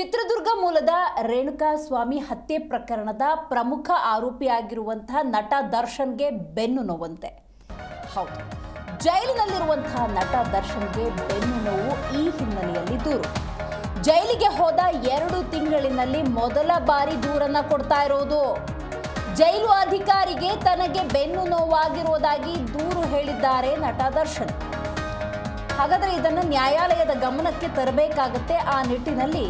ಚಿತ್ರದುರ್ಗ ಮೂಲದ ರೇಣುಕಾ ಸ್ವಾಮಿ ಹತ್ಯೆ ಪ್ರಕರಣದ ಪ್ರಮುಖ ಆರೋಪಿಯಾಗಿರುವಂತಹ ನಟ ದರ್ಶನ್ಗೆ ಬೆನ್ನು ನೋವಂತೆ. ಹೌದು, ಜೈಲಿನಲ್ಲಿರುವಂತಹ ನಟ ದರ್ಶನ್ಗೆ ಬೆನ್ನು ನೋವು ಈ ಹಿನ್ನೆಲೆಯಲ್ಲಿ ದೂರು. ಜೈಲಿಗೆ ಹೋದ ಎರಡು ತಿಂಗಳಿನಲ್ಲಿ ಮೊದಲ ಬಾರಿ ದೂರನ್ನ ಕೊಡ್ತಾ ಇರೋದು. ಜೈಲು ಅಧಿಕಾರಿಗೆ ತನಗೆ ಬೆನ್ನು ನೋವಾಗಿರುವುದಾಗಿ ದೂರು ಹೇಳಿದ್ದಾರೆ ನಟ ದರ್ಶನ್. ಹಾಗಾದರೆ ಇದನ್ನು ನ್ಯಾಯಾಲಯದ ಗಮನಕ್ಕೆ ತರಬೇಕಾಗತ್ತೆ ಆ ನಿಟ್ಟಿನಲ್ಲಿ?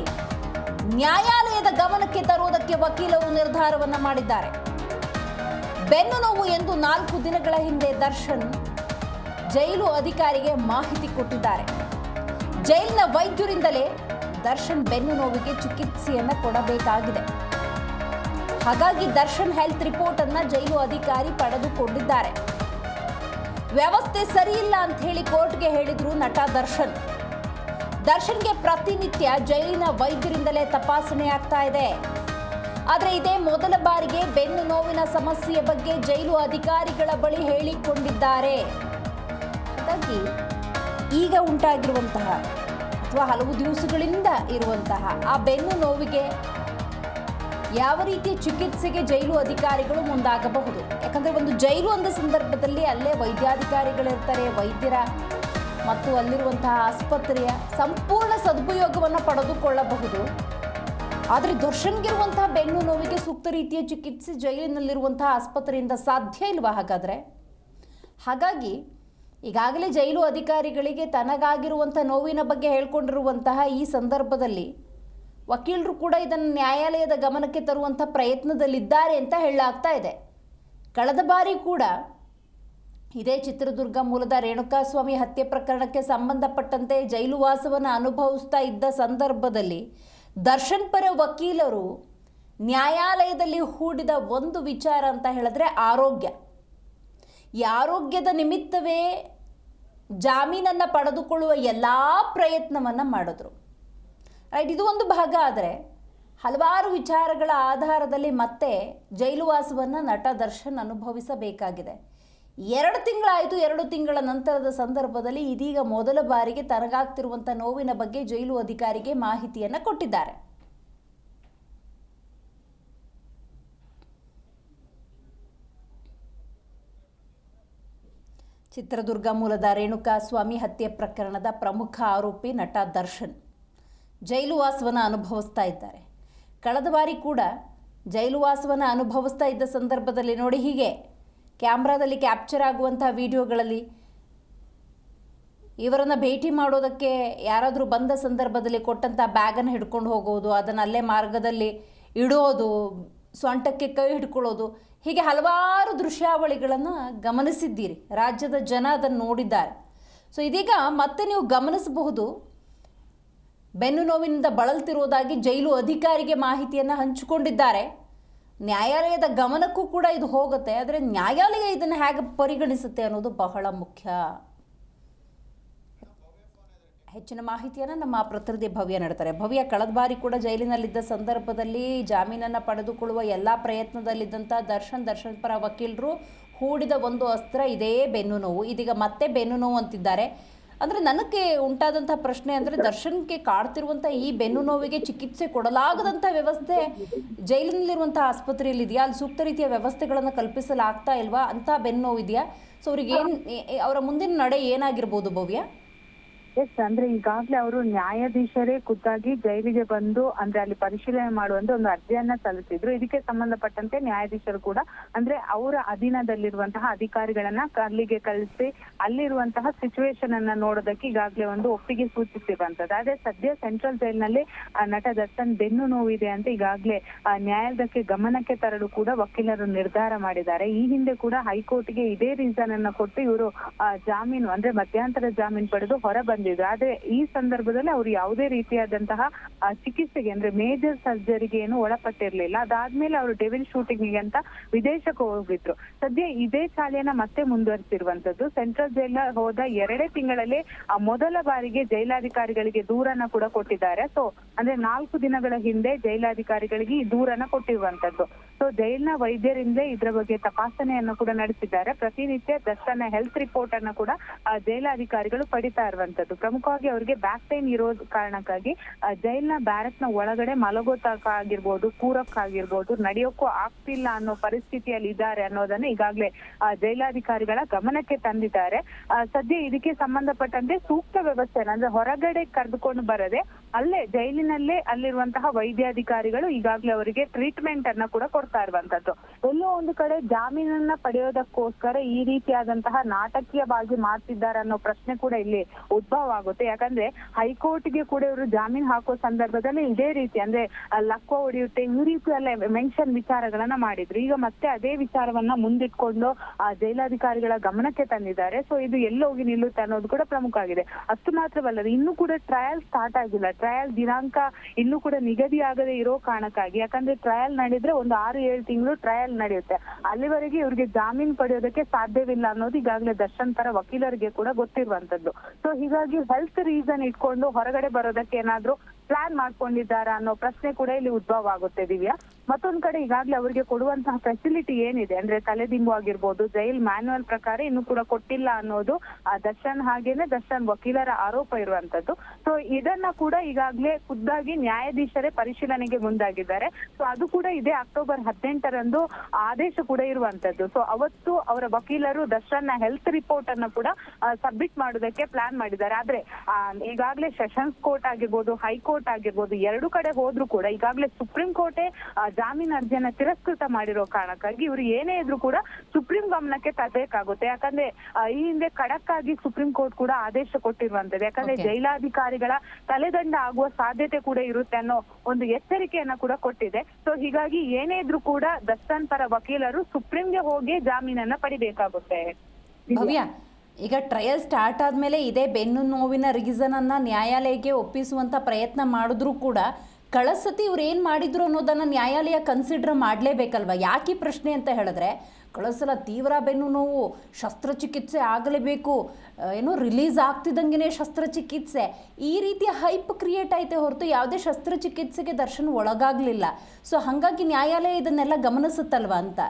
ನ್ಯಾಯಾಲಯದ ಗಮನಕ್ಕೆ ತರುವುದಕ್ಕೆ ವಕೀಲರು ನಿರ್ಧಾರವನ್ನ ಮಾಡಿದ್ದಾರೆ. ಬೆನ್ನು ನೋವು ಎಂದು ನಾಲ್ಕು ದಿನಗಳ ಹಿಂದೆ ದರ್ಶನ್ ಜೈಲು ಅಧಿಕಾರಿಗೆ ಮಾಹಿತಿ ಕೊಟ್ಟಿದ್ದಾರೆ. ಜೈಲಿನ ವೈದ್ಯರಿಂದಲೇ ದರ್ಶನ್ ಬೆನ್ನು ನೋವಿಗೆ ಚಿಕಿತ್ಸೆಯನ್ನ ಕೊಡಬೇಕಾಗಿದೆ. ಹಾಗಾಗಿ ದರ್ಶನ್ ಹೆಲ್ತ್ ರಿಪೋರ್ಟ್ ಅನ್ನ ಜೈಲು ಅಧಿಕಾರಿ ಪಡೆದುಕೊಂಡಿದ್ದಾರೆ. ವ್ಯವಸ್ಥೆ ಸರಿಯಿಲ್ಲ ಅಂತ ಹೇಳಿ ಕೋರ್ಟ್ಗೆ ಹೇಳಿದ್ರು ನಟ ದರ್ಶನ್. ದರ್ಶನ್ಗೆ ಪ್ರತಿನಿತ್ಯ ಜೈಲಿನ ವೈದ್ಯರಿಂದಲೇ ತಪಾಸಣೆ ಆಗ್ತಾ ಇದೆ. ಆದರೆ ಇದೇ ಮೊದಲ ಬಾರಿಗೆ ಬೆನ್ನು ನೋವಿನ ಸಮಸ್ಯೆಯ ಬಗ್ಗೆ ಜೈಲು ಅಧಿಕಾರಿಗಳ ಬಳಿ ಹೇಳಿಕೊಂಡಿದ್ದಾರೆ. ಹಾಗಾಗಿ ಈಗ ಉಂಟಾಗಿರುವಂತಹ ಅಥವಾ ಹಲವು ದಿವಸಗಳಿಂದ ಇರುವಂತಹ ಆ ಬೆನ್ನು ನೋವಿಗೆ ಯಾವ ರೀತಿಯ ಚಿಕಿತ್ಸೆಗೆ ಜೈಲು ಅಧಿಕಾರಿಗಳು ಮುಂದಾಗಬಹುದು? ಯಾಕಂದ್ರೆ ಒಂದು ಜೈಲು ಅಂದ ಸಂದರ್ಭದಲ್ಲಿ ಅಲ್ಲೇ ವೈದ್ಯಾಧಿಕಾರಿಗಳಿರ್ತಾರೆ, ವೈದ್ಯರ ಮತ್ತು ಅಲ್ಲಿರುವಂತಹ ಆಸ್ಪತ್ರೆಯ ಸಂಪೂರ್ಣ ಸದುಪಯೋಗವನ್ನು ಪಡೆದುಕೊಳ್ಳಬಹುದು. ಆದರೆ ದರ್ಶನ್ಗಿರುವಂತಹ ಬೆನ್ನು ನೋವಿಗೆ ಸೂಕ್ತ ರೀತಿಯ ಚಿಕಿತ್ಸೆ ಜೈಲಿನಲ್ಲಿರುವಂತಹ ಆಸ್ಪತ್ರೆಯಿಂದ ಸಾಧ್ಯ ಇಲ್ವಾ ಹಾಗಾದರೆ? ಹಾಗಾಗಿ ಈಗಾಗಲೇ ಜೈಲು ಅಧಿಕಾರಿಗಳಿಗೆ ತನಗಾಗಿರುವಂಥ ನೋವಿನ ಬಗ್ಗೆ ಹೇಳ್ಕೊಂಡಿರುವಂತಹ ಈ ಸಂದರ್ಭದಲ್ಲಿ ವಕೀಲರು ಕೂಡ ಇದನ್ನು ನ್ಯಾಯಾಲಯದ ಗಮನಕ್ಕೆ ತರುವಂಥ ಪ್ರಯತ್ನದಲ್ಲಿದ್ದಾರೆ ಅಂತ ಹೇಳಲಾಗ್ತಾ ಇದೆ. ಕಳೆದ ಬಾರಿ ಕೂಡ ಇದೇ ಚಿತ್ರದುರ್ಗ ಮೂಲದ ರೇಣುಕಾಸ್ವಾಮಿ ಹತ್ಯೆ ಪ್ರಕರಣಕ್ಕೆ ಸಂಬಂಧಪಟ್ಟಂತೆ ಜೈಲುವಾಸವನ್ನು ಅನುಭವಿಸ್ತಾ ಇದ್ದ ಸಂದರ್ಭದಲ್ಲಿ ದರ್ಶನ್ ಪರ ವಕೀಲರು ನ್ಯಾಯಾಲಯದಲ್ಲಿ ಹೂಡಿದ ಒಂದು ವಿಚಾರ ಅಂತ ಹೇಳಿದ್ರೆ ಆರೋಗ್ಯ. ಈ ಆರೋಗ್ಯದ ನಿಮಿತ್ತವೇ ಜಾಮೀನನ್ನು ಪಡೆದುಕೊಳ್ಳುವ ಎಲ್ಲ ಪ್ರಯತ್ನವನ್ನು ಮಾಡಿದ್ರು. ರೈಟ್, ಇದು ಒಂದು ಭಾಗ ಆದರೆ ಹಲವಾರು ವಿಚಾರಗಳ ಆಧಾರದಲ್ಲಿ ಮತ್ತೆ ಜೈಲುವಾಸವನ್ನು ನಟ ದರ್ಶನ್ ಅನುಭವಿಸಬೇಕಾಗಿದೆ. ಎರಡು ತಿಂಗಳಾಯಿತು, ಎರಡು ತಿಂಗಳ ನಂತರದ ಸಂದರ್ಭದಲ್ಲಿ ಇದೀಗ ಮೊದಲ ಬಾರಿಗೆ ತನಗಾಗ್ತಿರುವಂಥ ನೋವಿನ ಬಗ್ಗೆ ಜೈಲು ಅಧಿಕಾರಿಗೆ ಮಾಹಿತಿಯನ್ನು ಕೊಟ್ಟಿದ್ದಾರೆ. ಚಿತ್ರದುರ್ಗ ಮೂಲದ ರೇಣುಕಾ ಸ್ವಾಮಿ ಹತ್ಯೆ ಪ್ರಕರಣದ ಪ್ರಮುಖ ಆರೋಪಿ ನಟ ದರ್ಶನ್. ಜೈಲು ವಾಸವನ್ನು ಅನುಭವಿಸ್ತಾ ಇದ್ದಾರೆ. ಕಳೆದ ಬಾರಿ ಕೂಡ ಜೈಲು ವಾಸವನ್ನು ಅನುಭವಿಸ್ತಾ ಇದ್ದ ಸಂದರ್ಭದಲ್ಲಿ ನೋಡಿ ಹೀಗೆ. ಕ್ಯಾಮ್ರಾದಲ್ಲಿ ಕ್ಯಾಪ್ಚರ್ ಆಗುವಂಥ ವಿಡಿಯೋಗಳಲ್ಲಿ ಇವರನ್ನು ಭೇಟಿ ಮಾಡೋದಕ್ಕೆ ಯಾರಾದರೂ ಬಂದ ಸಂದರ್ಭದಲ್ಲಿ ಕೊಟ್ಟಂಥ ಬ್ಯಾಗನ್ನು ಹಿಡ್ಕೊಂಡು ಹೋಗೋದು, ಅದನ್ನು ಅಲ್ಲೇ ಮಾರ್ಗದಲ್ಲಿ ಇಡೋದು, ಸೊಂಟಕ್ಕೆ ಕೈ ಹಿಡ್ಕೊಳ್ಳೋದು, ಹೀಗೆ ಹಲವಾರು ದೃಶ್ಯಾವಳಿಗಳನ್ನು ಗಮನಿಸಿದ್ದೀರಿ. ರಾಜ್ಯದ ಜನ ಅದನ್ನು ನೋಡಿದ್ದಾರೆ. ಸೊ ಇದೀಗ ಮತ್ತೆ ನೀವು ಗಮನಿಸಬಹುದು. ಬೆನ್ನು ನೋವಿನಿಂದ ಬಳಲ್ತಿರುವುದಾಗಿ ಜೈಲು ಅಧಿಕಾರಿಗೆ ಮಾಹಿತಿಯನ್ನು ಹಂಚಿಕೊಂಡಿದ್ದಾರೆ. ನ್ಯಾಯಾಲಯದ ಗಮನಕ್ಕೂ ಕೂಡ ಇದು ಹೋಗುತ್ತೆ, ಆದರೆ ನ್ಯಾಯಾಲಯ ಇದನ್ನು ಹೇಗೆ ಪರಿಗಣಿಸುತ್ತೆ ಅನ್ನೋದು ಬಹಳ ಮುಖ್ಯ. ಹೆಚ್ಚಿನ ಮಾಹಿತಿಯನ್ನು ನಮ್ಮ ಪ್ರತಿನಿಧಿ ಭವ್ಯ ನೀಡ್ತಾರೆ. ಭವ್ಯ ಕಳೆದ ಬಾರಿ ಕೂಡ ಜೈಲಿನಲ್ಲಿದ್ದ ಸಂದರ್ಭದಲ್ಲಿ ಜಾಮೀನನ್ನು ಪಡೆದುಕೊಳ್ಳುವ ಎಲ್ಲ ಪ್ರಯತ್ನದಲ್ಲಿದ್ದಂಥ ದರ್ಶನ್ ದರ್ಶನ್ ಪರ ವಕೀಲರು ಹೂಡಿದ ಒಂದು ಅಸ್ತ್ರ ಇದೇ ಬೆನ್ನು ನೋವು ಇದೀಗ ಮತ್ತೆ ಬೆನ್ನು ನೋವು ಅಂತಿದ್ದಾರೆ. ಅಂದರೆ ನನಗೆ ಉಂಟಾದಂಥ ಪ್ರಶ್ನೆ ಅಂದರೆ ದರ್ಶನ್ಗೆ ಕಾಡ್ತಿರುವಂಥ ಈ ಬೆನ್ನು ನೋವಿಗೆ ಚಿಕಿತ್ಸೆ ಕೊಡಲಾಗದಂಥ ವ್ಯವಸ್ಥೆ ಜೈಲಿನಲ್ಲಿರುವಂಥ ಆಸ್ಪತ್ರೆಯಲ್ಲಿ ಇದೆಯಾ? ಅಲ್ಲಿ ಸೂಕ್ತ ರೀತಿಯ ವ್ಯವಸ್ಥೆಗಳನ್ನು ಕಲ್ಪಿಸಲಾಗ್ತಾ ಇಲ್ವಾ? ಅಂತ ಬೆನ್ನು ನೋವು ಇದೆಯಾ ಸೊ ಅವ್ರಿಗೆ ಏನು ಅವರ ಮುಂದಿನ ನಡೆ ಏನಾಗಿರ್ಬೋದು ಭವ್ಯ? ಎಸ್ ಅಂದ್ರೆ ಈಗಾಗ್ಲೇ ಅವರು ನ್ಯಾಯಾಧೀಶರೇ ಖುದ್ದಾಗಿ ಜೈಲಿಗೆ ಬಂದು, ಅಂದ್ರೆ ಅಲ್ಲಿ ಪರಿಶೀಲನೆ ಮಾಡುವಂತ ಒಂದು ಅರ್ಜಿಯನ್ನ ಸಲ್ಲಿಸಿದ್ರು. ಇದಕ್ಕೆ ಸಂಬಂಧಪಟ್ಟಂತೆ ನ್ಯಾಯಾಧೀಶರು ಕೂಡ, ಅಂದ್ರೆ ಅವರ ಅಧೀನದಲ್ಲಿರುವಂತಹ ಅಧಿಕಾರಿಗಳನ್ನ ಅಲ್ಲಿಗೆ ಕಳಿಸಿ, ಅಲ್ಲಿರುವಂತಹ ಸಿಚುವೇಶನ್ ಅನ್ನ ನೋಡೋದಕ್ಕೆ ಈಗಾಗ್ಲೇ ಒಂದು ಒಪ್ಪಿಗೆ ಸೂಚಿಸಿರುವಂತದ್ದು. ಆದ್ರೆ ಸದ್ಯ ಸೆಂಟ್ರಲ್ ಜೈಲ್ನಲ್ಲಿ ನಟ ದರ್ಶನ್ ಬೆನ್ನು ನೋವಿದೆ ಅಂತ ಈಗಾಗ್ಲೇ ನ್ಯಾಯಾಲಯಕ್ಕೆ ಗಮನಕ್ಕೆ ತರಲು ಕೂಡ ವಕೀಲರು ನಿರ್ಧಾರ ಮಾಡಿದ್ದಾರೆ. ಈ ಹಿಂದೆ ಕೂಡ ಹೈಕೋರ್ಟ್ಗೆ ಇದೇ ರೀಸನ್ ಅನ್ನ ಕೊಟ್ಟು ಇವರು ಜಾಮೀನು, ಅಂದ್ರೆ ಮಧ್ಯಂತರ ಜಾಮೀನು ಪಡೆದು ಹೊರ ಬಂದಿದ್ರು ಆದ್ರೆ ಈ ಸಂದರ್ಭದಲ್ಲಿ ಅವರು ಯಾವುದೇ ರೀತಿಯಾದಂತಹ ಚಿಕಿತ್ಸೆಗೆ ಅಂದ್ರೆ ಮೇಜರ್ ಸರ್ಜರಿಗೆ ಏನು ಒಳಪಟ್ಟಿರ್ಲಿಲ್ಲ. ಅದಾದ್ಮೇಲೆ ಅವರು ಡೆವಿಲ್ ಶೂಟಿಂಗ್ ಅಂತ ವಿದೇಶಕ್ಕೆ ಹೋಗಿದ್ರು ಸದ್ಯ ಇದೇ ಶಾಲೆಯನ್ನ ಮತ್ತೆ ಮುಂದುವರಿಸಿರುವಂತದ್ದು ಸೆಂಟ್ರಲ್ ಜೈಲ್ ಹೋದ ಎರಡೇ ತಿಂಗಳಲ್ಲಿ ಆ, ಮೊದಲ ಬಾರಿಗೆ ಜೈಲಾಧಿಕಾರಿಗಳಿಗೆ ದೂರನ್ನ ಕೂಡ ಕೊಟ್ಟಿದ್ದಾರೆ. ಸೊ ಅಂದ್ರೆ ನಾಲ್ಕು ದಿನಗಳ ಹಿಂದೆ ಜೈಲಾಧಿಕಾರಿಗಳಿಗೆ ಈ ದೂರನ್ನ ಕೊಟ್ಟಿರುವಂತದ್ದು ಸೊ ಜೈಲ್ನ ವೈದ್ಯರಿಂದಲೇ ಇದ್ರ ಬಗ್ಗೆ ತಪಾಸಣೆಯನ್ನು ಕೂಡ ನಡೆಸಿದ್ದಾರೆ. ಪ್ರತಿನಿತ್ಯ ದಸ್ತನ ಹೆಲ್ತ್ ರಿಪೋರ್ಟ್ ಅನ್ನು ಕೂಡ ಜೈಲಾಧಿಕಾರಿಗಳು ಪಡಿತಾ ಇರುವಂತದ್ದು ಪ್ರಮುಖವಾಗಿ ಅವರಿಗೆ ಬ್ಯಾಕ್ ಪೇನ್ ಇರೋ ಕಾರಣಕ್ಕಾಗಿ ಜೈಲ್ನ ಬ್ಯಾರಕ್ನ ಒಳಗಡೆ ಮಲಗೋತಕ್ಕಾಗಿರ್ಬೋದು, ಕೂರಕ್ಕಾಗಿರ್ಬೋದು, ನಡೆಯೋಕ್ಕೂ ಆಗ್ತಿಲ್ಲ ಅನ್ನೋ ಪರಿಸ್ಥಿತಿಯಲ್ಲಿ ಇದ್ದಾರೆ ಅನ್ನೋದನ್ನ ಈಗಾಗಲೇ ಜೈಲಾಧಿಕಾರಿಗಳ ಗಮನಕ್ಕೆ ತಂದಿದ್ದಾರೆ. ಸದ್ಯ ಇದಕ್ಕೆ ಸಂಬಂಧಪಟ್ಟಂತೆ ಸೂಕ್ತ ವ್ಯವಸ್ಥೆ ಅಂದ್ರೆ ಹೊರಗಡೆ ಕರೆದುಕೊಂಡು ಬರದೆ ಅಲ್ಲೇ ಜೈಲಿನಲ್ಲೇ ಅಲ್ಲಿರುವಂತಹ ವೈದ್ಯಾಧಿಕಾರಿಗಳು ಈಗಾಗಲೇ ಅವರಿಗೆ ಟ್ರೀಟ್ಮೆಂಟ್ ಅನ್ನ ಕೂಡ ಕೊಡ್ತಾ ಇರುವಂತದ್ದು ಎಲ್ಲೋ ಒಂದು ಕಡೆ ಜಾಮೀನನ್ನ ಪಡೆಯೋದಕ್ಕೋಸ್ಕರ ಈ ರೀತಿಯಾದಂತಹ ನಾಟಕೀಯವಾಗಿ ಮಾಡ್ತಿದ್ದಾರೆ ಅನ್ನೋ ಪ್ರಶ್ನೆ ಕೂಡ ಇಲ್ಲಿ ಉದ್ಭವ ಆಗುತ್ತೆ. ಯಾಕಂದ್ರೆ ಹೈಕೋರ್ಟ್ಗೆ ಕೂಡ ಇವರು ಜಾಮೀನ್ ಹಾಕೋ ಸಂದರ್ಭದಲ್ಲಿ ಇದೇ ರೀತಿ ಅಂದ್ರೆ ಲಕ್ಕ ಹೊಡೆಯುತ್ತೆ, ಈ ರೀತಿ ಎಲ್ಲ ಮೆನ್ಷನ್ ವಿಚಾರಗಳನ್ನ ಮಾಡಿದ್ರು. ಈಗ ಮತ್ತೆ ಅದೇ ವಿಚಾರವನ್ನ ಮುಂದಿಟ್ಕೊಂಡು ಆ ಜೈಲಾಧಿಕಾರಿಗಳ ಗಮನಕ್ಕೆ ತಂದಿದ್ದಾರೆ. ಸೊ ಇದು ಎಲ್ಲೋಗಿ ನಿಲ್ಲುತ್ತೆ ಅನ್ನೋದು ಕೂಡ ಪ್ರಮುಖ ಆಗಿದೆ. ಅಷ್ಟು ಮಾತ್ರವಲ್ಲದೆ ಇನ್ನೂ ಕೂಡ ಟ್ರಯಲ್ ಸ್ಟಾರ್ಟ್ ಆಗಿಲ್ಲ. ಟ್ರಯಲ್ ದಿನಾಂಕ ಇನ್ನೂ ಕೂಡ ನಿಗದಿ ಆಗದೆ ಇರೋ ಕಾರಣಕ್ಕಾಗಿ. ಯಾಕಂದ್ರೆ ಟ್ರಯಲ್ ನಡೆದ್ರೆ ಒಂದು ಆರು, ಏಳು ತಿಂಗಳು ಟ್ರಯಲ್ ನಡೆಯುತ್ತೆ. ಅಲ್ಲಿವರೆಗೆ ಇವ್ರಿಗೆ ಜಾಮೀನ್ ಪಡೆಯೋದಕ್ಕೆ ಸಾಧ್ಯವಿಲ್ಲ ಅನ್ನೋದು ಈಗಾಗಲೇ ದರ್ಶನ್ ತರ ವಕೀಲರಿಗೆ ಕೂಡ ಗೊತ್ತಿರುವಂತದ್ದು ಸೊ ಹೀಗಾಗಿ ಹೆಲ್ತ್ ರೀಸನ್ ಇಟ್ಕೊಂಡು ಹೊರಗಡೆ ಬರೋದಕ್ಕೆ ಏನಾದ್ರೂ ಪ್ಲಾನ್ ಮಾಡ್ಕೊಂಡಿದ್ದಾರಾ ಅನ್ನೋ ಪ್ರಶ್ನೆ ಕೂಡ ಇಲ್ಲಿ ಉದ್ಭವ ಆಗುತ್ತೆ ದಿವ್ಯಾ. ಮತ್ತೊಂದ್ ಕಡೆ ಈಗಾಗಲೇ ಅವರಿಗೆ ಕೊಡುವಂತಹ ಫೆಸಿಲಿಟಿ ಏನಿದೆ? ಅಂದ್ರೆ ತಲೆದಿಂಬು ಆಗಿರ್ಬೋದು ಜೈಲ್ ಮ್ಯಾನ್ಯುವಲ್ ಪ್ರಕಾರ ಇನ್ನು ಕೂಡ ಕೊಟ್ಟಿಲ್ಲ ಅನ್ನೋದು ಆ ದರ್ಶನ್ ಹಾಗೇನೆ ದರ್ಶನ್ ವಕೀಲರ ಆರೋಪ ಇರುವಂತದ್ದು. ಸೊ ಇದನ್ನ ಕೂಡ ಈಗಾಗ್ಲೇ ಖುದ್ದಾಗಿ ನ್ಯಾಯಾಧೀಶರೇ ಪರಿಶೀಲನೆಗೆ ಮುಂದಾಗಿದ್ದಾರೆ. ಸೊ ಅದು ಕೂಡ ಇದೇ ಅಕ್ಟೋಬರ್ ಹದಿನೆಂಟರಂದು ಆದೇಶ ಕೂಡ ಇರುವಂತದ್ದು. ಸೊ ಅವತ್ತು ಅವರ ವಕೀಲರು ದರ್ಶನ್ನ ಹೆಲ್ತ್ ರಿಪೋರ್ಟ್ ಅನ್ನ ಕೂಡ ಸಬ್ಮಿಟ್ ಮಾಡೋದಕ್ಕೆ ಪ್ಲಾನ್ ಮಾಡಿದ್ದಾರೆ. ಆದ್ರೆ ಈಗಾಗ್ಲೇ ಸೆಷನ್ಸ್ ಕೋರ್ಟ್ ಆಗಿರ್ಬೋದು ಹೈಕೋರ್ಟ್ ಆಗಿರ್ಬೋದು, ಎರಡು ಕಡೆ ಹೋದ್ರು ಕೂಡ ಈಗಾಗ್ಲೇ ಸುಪ್ರೀಂ ಕೋರ್ಟೇ ಜಾಮೀನ್ ಅರ್ಜಿಯನ್ನ ತಿರಸ್ಕೃತ ಮಾಡಿರೋ ಕಾರಣಕ್ಕಾಗಿ ಇವರು ಏನೇ ಇದ್ರು ಕೂಡ ಸುಪ್ರೀಂ ಗಮನಕ್ಕೆ ತರಬೇಕಾಗುತ್ತೆ. ಯಾಕಂದ್ರೆ ಈ ಹಿಂದೆ ಖಡಕ್ ಆಗಿ ಸುಪ್ರೀಂ ಕೋರ್ಟ್ ಕೂಡ ಆದೇಶ ಕೊಟ್ಟಿರುವಂತದ್ದು ಯಾಕಂದ್ರೆ ಜೈಲಾಧಿಕಾರಿಗಳ ತಲೆದಂಡ ಆಗುವ ಸಾಧ್ಯತೆ ಕೂಡ ಇರುತ್ತೆ ಅನ್ನೋ ಒಂದು ಎಚ್ಚರಿಕೆಯನ್ನ ಕೂಡ ಕೊಟ್ಟಿದೆ. ಸೊ ಹೀಗಾಗಿ ಏನೇ ಇದ್ರು ಕೂಡ ದಸ್ತಾನ್ ಪರ ವಕೀಲರು ಸುಪ್ರೀಂಗೆ ಹೋಗಿ ಜಾಮೀನನ್ನ ಪಡಿಬೇಕಾಗುತ್ತೆ. ಭವ್ಯ ಈಗ ಟ್ರಯಲ್ ಸ್ಟಾರ್ಟ್ ಆದ್ಮೇಲೆ ಇದೇ ಬೆನ್ನು ನೋವಿನ ರೀಸನ್ ಅನ್ನ ನ್ಯಾಯಾಲಯಕ್ಕೆ ಒಪ್ಪಿಸುವಂತ ಪ್ರಯತ್ನ ಮಾಡಿದ್ರೂ ಕೂಡ ಕಳಸತಿ ಇವ್ರು ಏನು ಮಾಡಿದ್ರು ಅನ್ನೋದನ್ನು ನ್ಯಾಯಾಲಯ ಕನ್ಸಿಡರ್ ಮಾಡಲೇಬೇಕಲ್ವ? ಯಾಕೆ ಪ್ರಶ್ನೆ ಅಂತ ಹೇಳಿದ್ರೆ, ಕಳಸಲ ತೀವ್ರ ಬೆನ್ನು ನೋವು, ಶಸ್ತ್ರಚಿಕಿತ್ಸೆ ಆಗಲೇಬೇಕು ಏನೋ ರಿಲೀಸ್ ಆಗ್ತಿದ್ದಂಗೆ ಶಸ್ತ್ರಚಿಕಿತ್ಸೆ. ಈ ರೀತಿಯ ಹೈಪ್ ಕ್ರಿಯೇಟ್ ಐತೆ ಹೊರತು ಯಾವುದೇ ಶಸ್ತ್ರಚಿಕಿತ್ಸೆಗೆ ದರ್ಶನ ಒಳಗಾಗಲಿಲ್ಲ. ಸೊ ಹಾಗಾಗಿ ನ್ಯಾಯಾಲಯ ಇದನ್ನೆಲ್ಲ ಗಮನಿಸುತ್ತಲ್ವ ಅಂತ?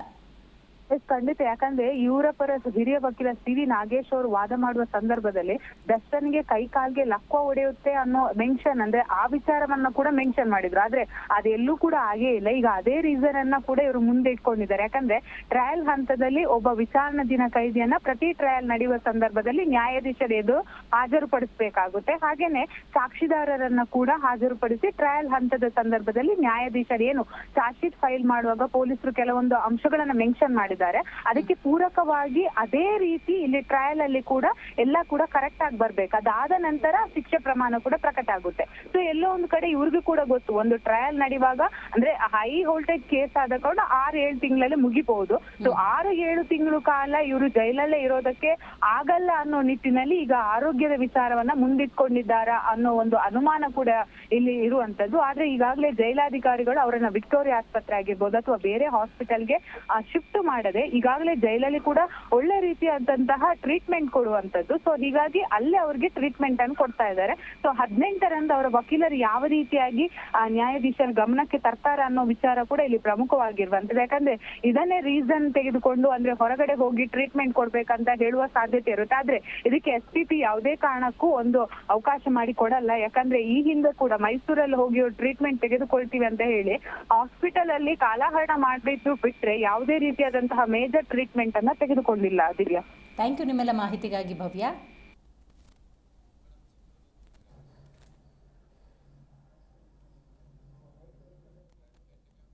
ಖಂಡಿತ. ಯಾಕಂದ್ರೆ ಇವರ ಪರ ಹಿರಿಯ ವಕೀಲ ಸಿ ವಿ ನಾಗೇಶ್ ಅವರು ವಾದ ಮಾಡುವ ಸಂದರ್ಭದಲ್ಲಿ ದರ್ಶನ್ಗೆ ಕೈ ಕಾಲ್ಗೆ ಲಕ್ವ ಒಡೆಯುತ್ತೆ ಅನ್ನೋ ಮೆನ್ಷನ್ ಅಂದ್ರೆ ಆ ವಿಚಾರವನ್ನ ಕೂಡ ಮೆನ್ಷನ್ ಮಾಡಿದ್ರು. ಆದ್ರೆ ಅದೆಲ್ಲೂ ಕೂಡ ಆಗೇ ಇಲ್ಲ. ಈಗ ಅದೇ ರೀಸನ್ ಅನ್ನ ಕೂಡ ಇವರು ಮುಂದೆ ಇಟ್ಕೊಂಡಿದ್ದಾರೆ. ಯಾಕಂದ್ರೆ ಟ್ರಯಲ್ ಹಂತದಲ್ಲಿ ಒಬ್ಬ ವಿಚಾರಣಾ ದಿನ ಕೈದಿಯನ್ನ ಪ್ರತಿ ಟ್ರಯಲ್ ನಡೆಯುವ ಸಂದರ್ಭದಲ್ಲಿ ನ್ಯಾಯಾಧೀಶರ ಎದುರು ಹಾಜರುಪಡಿಸಬೇಕಾಗುತ್ತೆ. ಹಾಗೇನೆ ಸಾಕ್ಷಿದಾರರನ್ನ ಕೂಡ ಹಾಜರುಪಡಿಸಿ ಟ್ರಯಲ್ ಹಂತದ ಸಂದರ್ಭದಲ್ಲಿ ನ್ಯಾಯಾಧೀಶರು ಏನು ಚಾರ್ಜ್ ಶೀಟ್ ಫೈಲ್ ಮಾಡುವಾಗ ಪೊಲೀಸರು ಕೆಲವೊಂದು ಅಂಶಗಳನ್ನ ಮೆನ್ಷನ್ ಮಾಡಿದ್ದಾರೆ. ಅದಕ್ಕೆ ಪೂರಕವಾಗಿ ಅದೇ ರೀತಿ ಇಲ್ಲಿ ಟ್ರಯಲ್ ಅಲ್ಲಿ ಕೂಡ ಎಲ್ಲ ಕೂಡ ಕರೆಕ್ಟ್ ಆಗಿ ಬರ್ಬೇಕು. ಅದಾದ ನಂತರ ಶಿಕ್ಷೆ ಪ್ರಮಾಣ ಕೂಡ ಪ್ರಕಟ ಆಗುತ್ತೆ. ಸೊ ಎಲ್ಲೋ ಒಂದು ಕಡೆ ಇವ್ರಿಗೂ ಕೂಡ ಗೊತ್ತು. ಒಂದು ಟ್ರಯಲ್ ನಡೆಯುವಾಗ ಅಂದ್ರೆ ಹೈ ವೋಲ್ಟೇಜ್ ಕೇಸ್ ಆದ ಕಾರಣ ಆರು, ಏಳು ತಿಂಗಳಲ್ಲಿ ಮುಗಿಬಹುದು. ಸೊ ಆರು, ಏಳು ತಿಂಗಳು ಕಾಲ ಇವರು ಜೈಲಲ್ಲೇ ಇರೋದಕ್ಕೆ ಆಗಲ್ಲ ಅನ್ನೋ ನಿಟ್ಟಿನಲ್ಲಿ ಈಗ ಆರೋಗ್ಯದ ವಿಚಾರವನ್ನ ಮುಂದಿಟ್ಕೊಂಡಿದ್ದಾರಾ ಅನ್ನೋ ಒಂದು ಅನುಮಾನ ಕೂಡ ಇಲ್ಲಿ ಇರುವಂತದ್ದು ಆದ್ರೆ ಈಗಾಗಲೇ ಜೈಲಾಧಿಕಾರಿಗಳು ಅವರನ್ನ ವಿಕ್ಟೋರಿಯಾ ಆಸ್ಪತ್ರೆ ಆಗಿರ್ಬೋದು ಅಥವಾ ಬೇರೆ ಹಾಸ್ಪಿಟಲ್ಗೆ ಶಿಫ್ಟ್ ಮಾಡದೆ ಈಗಾಗಲೇ ಜೈಲಲ್ಲಿ ಕೂಡ ಒಳ್ಳೆ ರೀತಿಯಾದಂತಹ ಟ್ರೀಟ್ಮೆಂಟ್ ಕೊಡುವಂತದ್ದು ಸೊ ಹೀಗಾಗಿ ಅಲ್ಲೇ ಅವ್ರಿಗೆ ಟ್ರೀಟ್ಮೆಂಟ್ ಅನ್ನು ಕೊಡ್ತಾ ಇದ್ದಾರೆ. ಸೊ ಹದಿನೆಂಟರಂದು ಅವರ ವಕೀಲರು ಯಾವ ರೀತಿಯಾಗಿ ನ್ಯಾಯಾಧೀಶರ ಗಮನಕ್ಕೆ ತರ್ತಾರೆ ಅನ್ನೋ ವಿಚಾರ ಕೂಡ ಇಲ್ಲಿ ಪ್ರಮುಖವಾಗಿರುವಂತದ್ದು ಯಾಕಂದ್ರೆ ಇದನ್ನೇ ರೀಸನ್ ತೆಗೆದುಕೊಂಡು ಅಂದ್ರೆ ಹೊರಗಡೆ ಹೋಗಿ ಟ್ರೀಟ್ಮೆಂಟ್ ಕೊಡ್ಬೇಕಂತ ಹೇಳುವ ಸಾಧ್ಯತೆ ಇರುತ್ತೆ. ಆದ್ರೆ ಇದಕ್ಕೆ ಎಸ್ ಪಿ ಪಿ ಯಾವುದೇ ಕಾರಣಕ್ಕೂ ಒಂದು ಅವಕಾಶ ಮಾಡಿ ಕೊಡಲ್ಲ. ಯಾಕಂದ್ರೆ ಈ ಹಿಂದೆ ಕೂಡ ಮೈಸೂರಲ್ಲಿ ಹೋಗಿ ಟ್ರೀಟ್ಮೆಂಟ್ ತೆಗೆದುಕೊಳ್ತೀವಿ ಅಂತ ಹೇಳಿ ಹಾಸ್ಪಿಟಲ್ ಅಲ್ಲಿ ಕಾಲಹರಣ ಮಾಡ್ಬಿಟ್ಟು ಬಿಟ್ರೆ ಯಾವುದೇ ರೀತಿಯಾದಂತಹ ಮೇಜರ್ ಟ್ರೀಟ್ಮೆಂಟ್ ಅನ್ನ ತೆಗೆದುಕೊಂಡಿಲ್ಲ ದಿವ್ಯಾ ಥ್ಯಾಂಕ್ ಯು ನಿಮ್ಮೆಲ್ಲ ಮಾಹಿತಿಗಾಗಿ ಭವ್ಯ.